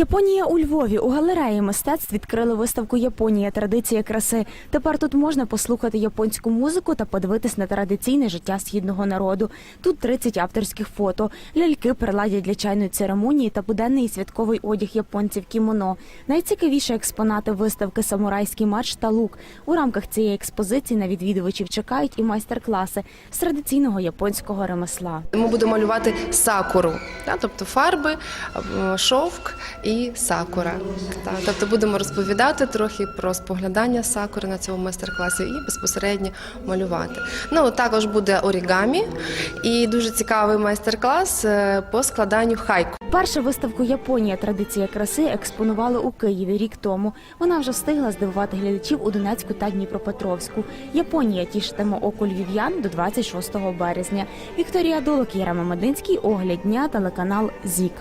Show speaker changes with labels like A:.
A: Японія у Львові у галереї мистецтв відкрили виставку Японія традиція краси. Тепер тут можна послухати японську музику та подивитись на традиційне життя східного народу. Тут 30 авторських фото, ляльки, приладдя для чайної церемонії та буденний і святковий одяг японців кімоно. Найцікавіші експонати виставки самурайський меч та лук. У рамках цієї експозиції на відвідувачів чекають і майстер-класи з традиційного японського ремесла.
B: Ми будемо малювати сакуру, тобто фарби, шовк сакура. Та, тобто будемо розповідати трохи про споглядання сакури на цьому майстер-класі і безпосередньо малювати. Ну також буде орігамі і дуже цікавий майстер-клас е, по складанню хайку.
A: Першу виставку Японія традиція краси експонували у Києві рік тому. Вона вже встигла здивувати глядачів у Донецьку та Дніпропетровську. Японія тішитиме око львів'ян до 26 березня. Вікторія Долок, Єрема Мединський, огляд дня, телеканал ЗІК.